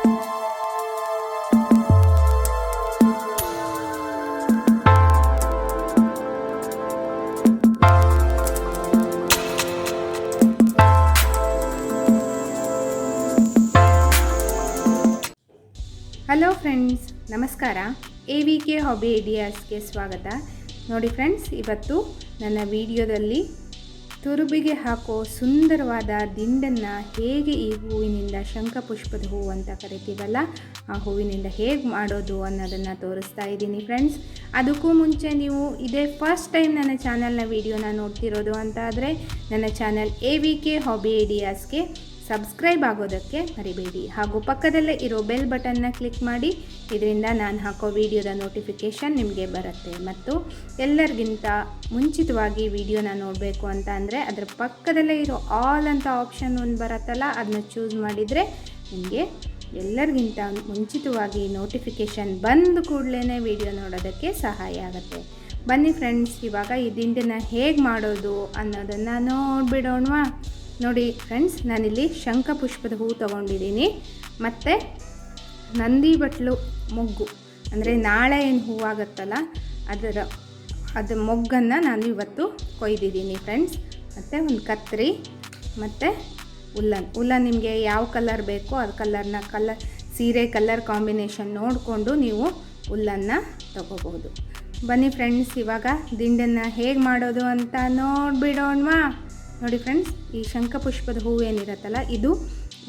Hello friends ನಮಸ್ಕಾರ. A V K hobby ಐಡಿಯಾಸ್ಗೆ ಸ್ವಾಗತ. ನೋಡಿ ಫ್ರೆಂಡ್ಸ್ ಇವತ್ತು ನನ್ನ ವಿಡಿಯೋದಲ್ಲಿ ತುರುಬಿಗೆ ಹಾಕೋ ಸುಂದರವಾದ ದಿಂಡನ್ನು ಹೇಗೆ ಈ ಹೂವಿನಿಂದ ಶಂಖಪುಷ್ಪದ ಹೂವು ಅಂತ ಕರಿತೀವಲ್ಲ, ಆ ಹೂವಿನಿಂದ ಹೇಗೆ ಮಾಡೋದು ಅನ್ನೋದನ್ನು ತೋರಿಸ್ತಾ ಇದ್ದೀನಿ ಫ್ರೆಂಡ್ಸ್ ಅದಕ್ಕೂ ಮುಂಚೆ ನೀವು ಇದೇ ಫಸ್ಟ್ ಟೈಮ್ ನನ್ನ ಚಾನಲ್ನ ವಿಡಿಯೋನ ನೋಡ್ತಿರೋದು ಅಂತಾದರೆ ನನ್ನ channel A V K hobby ಐಡಿಯಾಸ್ಗೆ subscribe ಆಗೋದಕ್ಕೆ ಮರಿಬೇಡಿ. ಹಾಗೂ ಪಕ್ಕದಲ್ಲೇ ಇರೋ ಬೆಲ್ ಬಟನ್ನ ಕ್ಲಿಕ್ ಮಾಡಿ. ಇದರಿಂದ ನಾನು ಹಾಕೋ ವಿಡಿಯೋದ ನೋಟಿಫಿಕೇಷನ್ ನಿಮಗೆ ಬರುತ್ತೆ. ಮತ್ತು ಎಲ್ಲರಿಗಿಂತ ಮುಂಚಿತವಾಗಿ ವಿಡಿಯೋನ ನೋಡಬೇಕು ಅಂತ ಅಂದರೆ ಅದರ ಪಕ್ಕದಲ್ಲೇ ಇರೋ ಆಲ್ ಅಂತ ಆಪ್ಷನ್ ಒಂದು ಬರುತ್ತಲ್ಲ ಅದನ್ನ ಚೂಸ್ ಮಾಡಿದರೆ ನಿಮಗೆ ಎಲ್ಲರಿಗಿಂತ ಮುಂಚಿತವಾಗಿ ನೋಟಿಫಿಕೇಷನ್ ಬಂದ ಕೂಡಲೇ ವಿಡಿಯೋ ನೋಡೋದಕ್ಕೆ ಸಹಾಯ ಆಗುತ್ತೆ. ಬನ್ನಿ ಫ್ರೆಂಡ್ಸ್, ಇವಾಗ ಈ ದಿಂಡನ್ನು ಹೇಗೆ ಮಾಡೋದು ಅನ್ನೋದನ್ನು ನೋಡಿಬಿಡೋಣವಾ? ನೋಡಿ ಫ್ರೆಂಡ್ಸ್, ನಾನಿಲ್ಲಿ ಶಂಖಪುಷ್ಪದ ಹೂ ತೊಗೊಂಡಿದ್ದೀನಿ. ಮತ್ತು ನಂದಿ ಬಟ್ಲು ಮೊಗ್ಗು, ಅಂದರೆ ನಾಳೆ ಏನು ಹೂವಾಗತ್ತಲ್ಲ ಅದರ, ಅದು ಮೊಗ್ಗನ್ನು ನಾನು ಇವತ್ತು ಕೊಯ್ದಿದ್ದೀನಿ ಫ್ರೆಂಡ್ಸ್. ಮತ್ತು ಒಂದು ಕತ್ರಿ, ಮತ್ತು ಉಲ್ಲನ್. ಉಲ್ಲನ್ ನಿಮಗೆ ಯಾವ ಕಲರ್ ಬೇಕೋ ಅದು ಕಲರ್ನ, ಕಲರ್, ಸೀರೆ ಕಲರ್ ಕಾಂಬಿನೇಷನ್ ನೋಡಿಕೊಂಡು ನೀವು ಉಲ್ಲನ್ನು ತಗೋಬಹುದು. ಬನ್ನಿ ಫ್ರೆಂಡ್ಸ್, ಇವಾಗ ದಿಂಡನ್ನು ಹೇಗೆ ಮಾಡೋದು ಅಂತ ನೋಡಿಬಿಡೋಣವಾ? ನೋಡಿ ಫ್ರೆಂಡ್ಸ್, ಈ ಶಂಖಪುಷ್ಪದ ಹೂವು ಏನಿರುತ್ತಲ್ಲ, ಇದು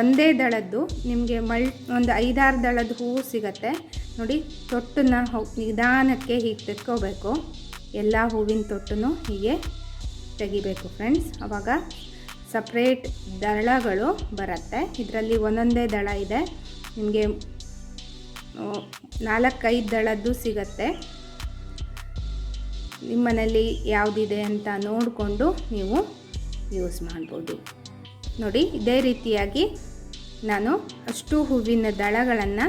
ಒಂದೇ ದಳದ್ದು, ನಿಮಗೆ ಮಳ್ ಒಂದು ಐದಾರು ದಳದ ಹೂವು ಸಿಗತ್ತೆ. ನೋಡಿ, ತೊಟ್ಟನ್ನ ನಿಧಾನಕ್ಕೆ ಹೀಗೆ ತೆಕ್ಕೋಬೇಕು ಎಲ್ಲ ಹೂವಿನ ತೊಟ್ಟನ್ನು ಹೀಗೆ ತೆಗಿಬೇಕು ಫ್ರೆಂಡ್ಸ್. ಅವಾಗ ಸಪ್ರೇಟ್ ದಳಗಳು ಬರುತ್ತೆ. ಇದರಲ್ಲಿ ಒಂದೊಂದೇ ದಳ ಇದೆ. ನಿಮಗೆ ನಾಲ್ಕೈದು ದಳದ್ದು ಸಿಗತ್ತೆ. ನಿಮ್ಮನೇಲಿ ಯಾವುದಿದೆ ಅಂತ ನೋಡಿಕೊಂಡು ನೀವು ಯೂಸ್ ಮಾಡ್ಬೋದು. ನೋಡಿ, ಇದೇ ರೀತಿಯಾಗಿ ನಾನು ಅಷ್ಟು ಹೂವಿನ ದಳಗಳನ್ನು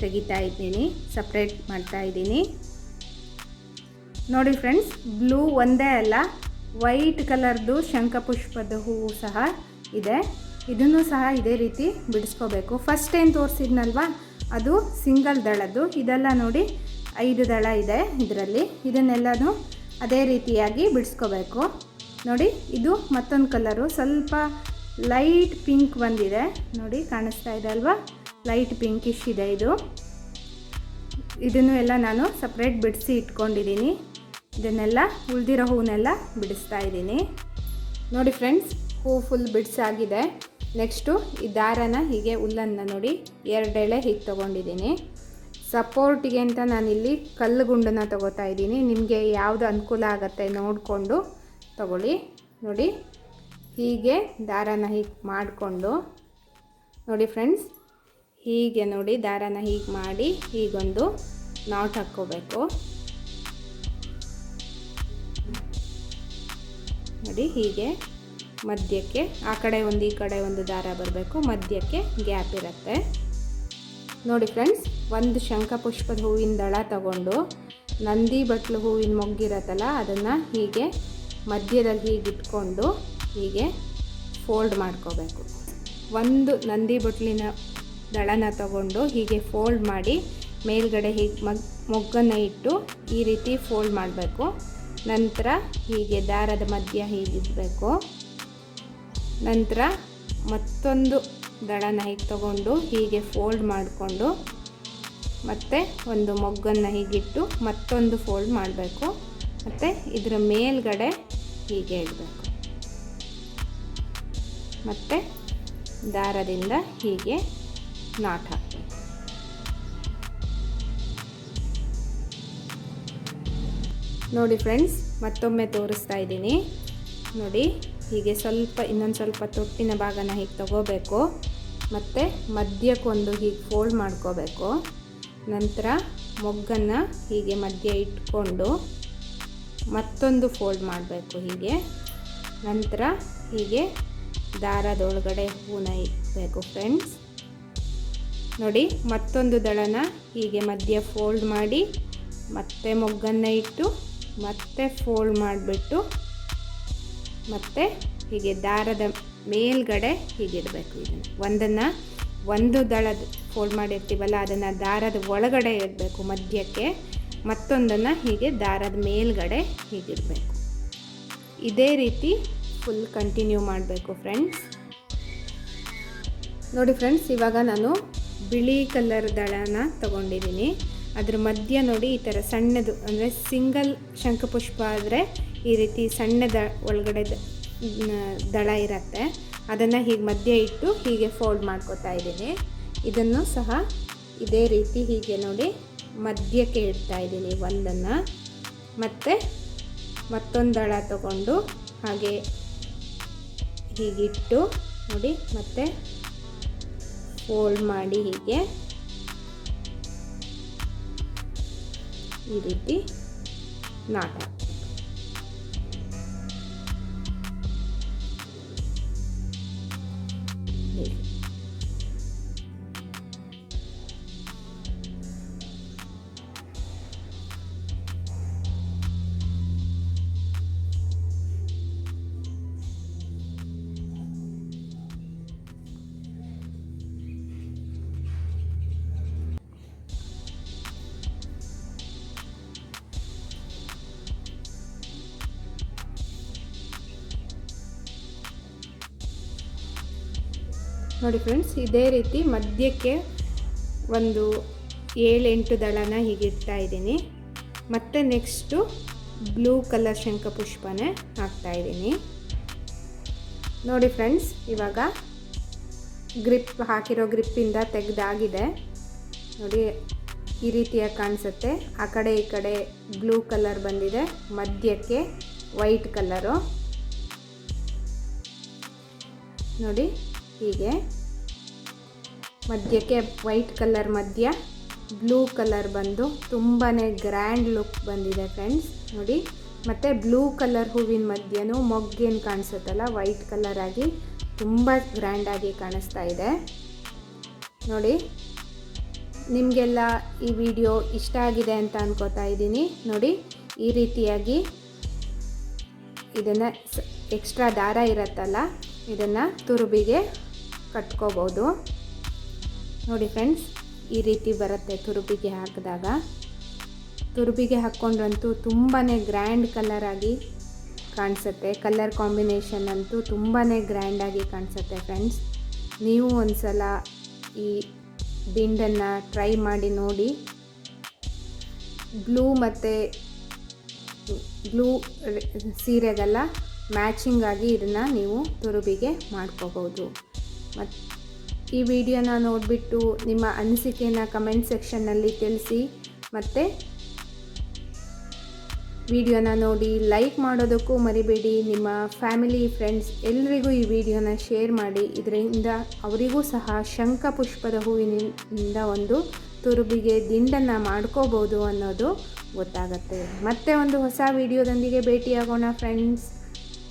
ತೆಗಿತಾ ಇದ್ದೀನಿ ಸಪ್ರೇಟ್ ಮಾಡ್ತಾ ಇದ್ದೀನಿ. ನೋಡಿ ಫ್ರೆಂಡ್ಸ್ ಬ್ಲೂ ಒಂದೇ ಅಲ್ಲ ವೈಟ್ ಕಲರ್ದು ಶಂಖಪುಷ್ಪದ ಹೂವು ಸಹ ಇದೆ. ಇದನ್ನು ಸಹ ಇದೇ ರೀತಿ ಬಿಡಿಸ್ಕೋಬೇಕು. ಫಸ್ಟ್ ಏನು ತೋರಿಸಿದ್ನಲ್ವ? ಅದು ಸಿಂಗಲ್ ದಳದ್ದು. ಇದೆಲ್ಲ ನೋಡಿ ಐದು ದಳ ಇದೆ ಇದರಲ್ಲಿ. ಇದನ್ನೆಲ್ಲನೂ ಅದೇ ರೀತಿಯಾಗಿ ಬಿಡಿಸ್ಕೋಬೇಕು. ನೋಡಿ, ಇದು ಮತ್ತೊಂದು ಕಲರು ಸ್ವಲ್ಪ ಲೈಟ್ ಪಿಂಕ್ ಬಂದಿದೆ. ನೋಡಿ, ಕಾಣಿಸ್ತಾ ಇದೆ ಅಲ್ವಾ? ಲೈಟ್ ಪಿಂಕಿಶ್ ಇದೆ ಇದು. ಇದನ್ನು ಎಲ್ಲ ನಾನು ಸಪ್ರೇಟ್ ಬಿಡಿಸಿ ಇಟ್ಕೊಂಡಿದ್ದೀನಿ. ಇದನ್ನೆಲ್ಲ ಉಳಿದಿರೋ ಹೂವನ್ನೆಲ್ಲ ಬಿಡಿಸ್ತಾ ಇದ್ದೀನಿ. ನೋಡಿ ಫ್ರೆಂಡ್ಸ್ ಹೂ ಫುಲ್ ಬಿಡಿಸಾಗಿದೆ ನೆಕ್ಸ್ಟು ಈ ದಾರನ ಹೀಗೆ ಹುಲ್ಲನ್ನು ನೋಡಿ, ಎರಡೆಳೆ ಹೀಗೆ ತೊಗೊಂಡಿದ್ದೀನಿ. ಸಪೋರ್ಟಿಗೆ ಅಂತ ನಾನಿಲ್ಲಿ ಕಲ್ಲು ಗುಂಡನ್ನು ತೊಗೋತಾ ಇದ್ದೀನಿ. ನಿಮಗೆ ಯಾವುದು ಅನುಕೂಲ ಆಗುತ್ತೆ ನೋಡಿಕೊಂಡು ತಗೊಳ್ಳಿ. ನೋಡಿ, ಹೀಗೆ ದಾರನ ಹೀಗೆ ಮಾಡಿಕೊಂಡು, ನೋಡಿ ಫ್ರೆಂಡ್ಸ್, ಹೀಗೆ ನೋಡಿ ದಾರನ ಹೀಗೆ ಮಾಡಿ ಹೀಗೊಂದು ನಾಟ್ ಹಾಕ್ಕೋಬೇಕು. ನೋಡಿ, ಹೀಗೆ ಮಧ್ಯಕ್ಕೆ, ಆ ಕಡೆ ಒಂದು, ಈ ಕಡೆ ಒಂದು ದಾರ ಬರಬೇಕು, ಮಧ್ಯಕ್ಕೆ ಗ್ಯಾಪ್ ಇರುತ್ತೆ. ನೋಡಿ ಫ್ರೆಂಡ್ಸ್, ಒಂದು ಶಂಖಪುಷ್ಪದ ಹೂವಿನ ದಳ ತಗೊಂಡು ನಂದಿ ಬಟ್ಲು ಹೂವಿನ ಮೊಗ್ಗಿರತ್ತಲ್ಲ ಅದನ್ನು ಹೀಗೆ ಮಧ್ಯದಲ್ಲಿ ಹೀಗಿಟ್ಕೊಂಡು ಹೀಗೆ ಫೋಲ್ಡ್ ಮಾಡ್ಕೋಬೇಕು. ಒಂದು ನಂದಿ ಬೊಟ್ಲಿನ ದಳನ ತಗೊಂಡು ಹೀಗೆ ಫೋಲ್ಡ್ ಮಾಡಿ ಮೇಲ್ಗಡೆ ಹೀಗೆ ಮಗ್, ಮೊಗ್ಗನ್ನು ಇಟ್ಟು ಈ ರೀತಿ ಫೋಲ್ಡ್ ಮಾಡಬೇಕು. ನಂತರ ಹೀಗೆ ದಾರದ ಮಧ್ಯ ಹೀಗಿಡಬೇಕು ನಂತರ ಮತ್ತೊಂದು ದಳನ ಹೀಗೆ ತಗೊಂಡು ಹೀಗೆ ಫೋಲ್ಡ್ ಮಾಡಿಕೊಂಡು ಮತ್ತು ಒಂದು ಮೊಗ್ಗನ್ನು ಹೀಗಿಟ್ಟು ಮತ್ತೊಂದು ಫೋಲ್ಡ್ ಮಾಡಬೇಕು. ಮತ್ತು ಇದರ ಮೇಲ್ಗಡೆ ಹೀಗೆ ಇಡಬೇಕು. ಮತ್ತು ದಾರದಿಂದ ಹೀಗೆ ನಾಟ್ ಹಾಕಬೇಕು. ನೋಡಿ ಫ್ರೆಂಡ್ಸ್ ಮತ್ತೊಮ್ಮೆ ತೋರಿಸ್ತಾ ಇದ್ದೀನಿ. ನೋಡಿ, ಹೀಗೆ ಸ್ವಲ್ಪ, ಇನ್ನೊಂದು ಸ್ವಲ್ಪ ತೊಟ್ಟಿನ ಭಾಗನ ಹೀಗೆ ತಗೋಬೇಕು. ಮತ್ತು ಮಧ್ಯಕ್ಕೊಂದು ಹೀಗೆ ಫೋಲ್ಡ್ ಮಾಡ್ಕೋಬೇಕು. ನಂತರ ಮೊಗ್ಗನ್ನು ಹೀಗೆ ಮಧ್ಯ ಇಟ್ಕೊಂಡು ಮತ್ತೊಂದು ಫೋಲ್ಡ್ ಮಾಡಬೇಕು ಹೀಗೆ. ನಂತರ ಹೀಗೆ ದಾರದೊಳಗಡೆ ಹೂನ ಇಡಬೇಕು ಫ್ರೆಂಡ್ಸ್ ನೋಡಿ, ಮತ್ತೊಂದು ದಳನ ಹೀಗೆ ಮಧ್ಯ ಫೋಲ್ಡ್ ಮಾಡಿ, ಮತ್ತೆ ಮೊಗ್ಗನ್ನು ಇಟ್ಟು, ಮತ್ತೆ ಫೋಲ್ಡ್ ಮಾಡಿಬಿಟ್ಟು, ಮತ್ತೆ ಹೀಗೆ ದಾರದ ಮೇಲ್ಗಡೆ ಹೀಗಿಡಬೇಕು ಇದನ್ನು. ಒಂದನ್ನು ಒಂದು ದಳದ ಫೋಲ್ಡ್ ಮಾಡಿರ್ತೀವಲ್ಲ, ಅದನ್ನು ದಾರದ ಒಳಗಡೆ ಇಡಬೇಕು ಮಧ್ಯಕ್ಕೆ. ಮತ್ತೊಂದನ್ನು ಹೀಗೆ ದಾರದ ಮೇಲ್ಗಡೆ ಹೀಗಿಡಬೇಕು. ಇದೇ ರೀತಿ ಫುಲ್ ಕಂಟಿನ್ಯೂ ಮಾಡಬೇಕು ಫ್ರೆಂಡ್ಸ್ ನೋಡಿ ಫ್ರೆಂಡ್ಸ್ ಇವಾಗ ನಾನು ಬಿಳಿ ಕಲರ್ ದಳನ ತಗೊಂಡಿದ್ದೀನಿ ಅದ್ರ ಮಧ್ಯ ನೋಡಿ ಈ ಥರ ಸಣ್ಣದು, ಅಂದರೆ ಸಿಂಗಲ್ ಶಂಖಪುಷ್ಪ ಆದರೆ ಈ ರೀತಿ ಸಣ್ಣದ ಒಳಗಡೆ ದಳ ಇರುತ್ತೆ. ಅದನ್ನು ಹೀಗೆ ಮಧ್ಯ ಇಟ್ಟು ಹೀಗೆ ಫೋಲ್ಡ್ ಮಾಡ್ಕೋತಾ ಇದ್ದೀನಿ ಇದನ್ನು ಸಹ ಇದೇ ರೀತಿ ಹೀಗೆ ನೋಡಿ ಮಧ್ಯಕ್ಕೆ ಇಡ್ತಾ ಇದ್ದೀನಿ ಒಂದನ್ನು. ಮತ್ತು ಮತ್ತೊಂದು ದಳ ತಗೊಂಡು ಹಾಗೆ ಹೀಗಿಟ್ಟು ನೋಡಿ, ಮತ್ತೆ ಫೋಲ್ಡ್ ಮಾಡಿ ಹೀಗೆ ಈ ರೀತಿ ನಾಟ. ನೋಡಿ ಫ್ರೆಂಡ್ಸ್ ಇದೇ ರೀತಿ ಮಧ್ಯಕ್ಕೆ ಒಂದು ಏಳೆಂಟು ದಳನ ಹೀಗಿಡ್ತಾ ಇದ್ದೀನಿ. ಮತ್ತು ನೆಕ್ಸ್ಟು ಬ್ಲೂ ಕಲರ್ ಶಂಖಪುಷ್ಪನೇ ಇದ್ದೀನಿ. ನೋಡಿ ಫ್ರೆಂಡ್ಸ್ ಇವಾಗ ಗ್ರಿಪ್ ಹಾಕಿರೋ ಗ್ರಿಪ್ಪಿಂದ ತೆಗೆದಾಗಿದೆ. ನೋಡಿ, ಈ ರೀತಿಯಾಗಿ ಕಾಣಿಸುತ್ತೆ. ಆ ಕಡೆ, ಈ ಕಡೆ ಬ್ಲೂ ಕಲರ್ ಬಂದಿದೆ. ಮಧ್ಯಕ್ಕೆ ವೈಟ್ ಕಲರು ನೋಡಿ ಹೀಗೆ. ಮಧ್ಯಕ್ಕೆ ವೈಟ್ ಕಲರ್ ಮಧ್ಯ ಬ್ಲೂ ಕಲರ್ ಬಂದು ತುಂಬಾ ಗ್ರ್ಯಾಂಡ್ ಲುಕ್ ಬಂದಿದೆ ಫ್ರೆಂಡ್ಸ್ ನೋಡಿ, ಮತ್ತು ಬ್ಲೂ ಕಲರ್ ಹೂವಿನ ಮಧ್ಯನೂ ಮೊಗ್ಗೇನು ಕಾಣಿಸುತ್ತಲ್ಲ ವೈಟ್ ಕಲರ್ ಆಗಿ ತುಂಬ ಗ್ರ್ಯಾಂಡಾಗಿ ಕಾಣಿಸ್ತಾ ಇದೆ. ನೋಡಿ, ನಿಮಗೆಲ್ಲ ಈ ವಿಡಿಯೋ ಇಷ್ಟ ಆಗಿದೆ ಅಂತ ಅನ್ಕೋತಾ ಇದ್ದೀನಿ. ನೋಡಿ, ಈ ರೀತಿಯಾಗಿ ಇದನ್ನು ಎಕ್ಸ್ಟ್ರಾ ದಾರ ಇರುತ್ತಲ್ಲ, ಇದನ್ನು ತುರುಬಿಗೆ ಕಟ್ಕೋಬೋದು. ನೋಡಿ ಫ್ರೆಂಡ್ಸ್ ಈ ರೀತಿ ಬರುತ್ತೆ ತುರುಬಿಗೆ ಹಾಕಿದಾಗ. ತುರುಬಿಗೆ ಹಾಕ್ಕೊಂಡ್ರಂತೂ ತುಂಬಾ ಗ್ರ್ಯಾಂಡ್ ಕಲರ್ ಆಗಿ ಕಾಣಿಸುತ್ತೆ. ಕಲರ್ ಕಾಂಬಿನೇಷನ್ ಅಂತೂ ತುಂಬಾ ಗ್ರ್ಯಾಂಡಾಗಿ ಕಾಣಿಸುತ್ತೆ ಫ್ರೆಂಡ್ಸ್ ನೀವು ಒಂದು ಸಲ ಈ ದಿಂಡನ್ನು ಟ್ರೈ ಮಾಡಿ ನೋಡಿ. ಬ್ಲೂ ಮತ್ತು ಬ್ಲೂ ಸೀರೆಗೆಲ್ಲ ಮ್ಯಾಚಿಂಗ್ ಆಗಿ ಇದನ್ನು ನೀವು ತುರುಬಿಗೆ ಮಾಡ್ಕೋಬೋದು ಮತ್ತು ಈ ವಿಡಿಯೋನ ನೋಡಿಬಿಟ್ಟು ನಿಮ್ಮ ಅನಿಸಿಕೆಯನ್ನು ಕಮೆಂಟ್ ಸೆಕ್ಷನ್ನಲ್ಲಿ ತಿಳಿಸಿ. ಮತ್ತು ವಿಡಿಯೋನ ನೋಡಿ ಲೈಕ್ ಮಾಡೋದಕ್ಕೂ ಮರಿಬೇಡಿ. ನಿಮ್ಮ ಫ್ಯಾಮಿಲಿ, ಫ್ರೆಂಡ್ಸ್ ಎಲ್ರಿಗೂ ಈ ವಿಡಿಯೋನ ಶೇರ್ ಮಾಡಿ. ಇದರಿಂದ ಅವರಿಗೂ ಸಹ ಶಂಖ ಪುಷ್ಪದ ಹೂವಿನಿಂದ ಒಂದು ತುರುಬಿಗೆ ದಿಂಡನ್ನು ಮಾಡ್ಕೋಬೋದು ಅನ್ನೋದು ಗೊತ್ತಾಗುತ್ತೆ. ಮತ್ತೆ ಒಂದು ಹೊಸ ವಿಡಿಯೋದೊಂದಿಗೆ ಭೇಟಿಯಾಗೋಣ, friends.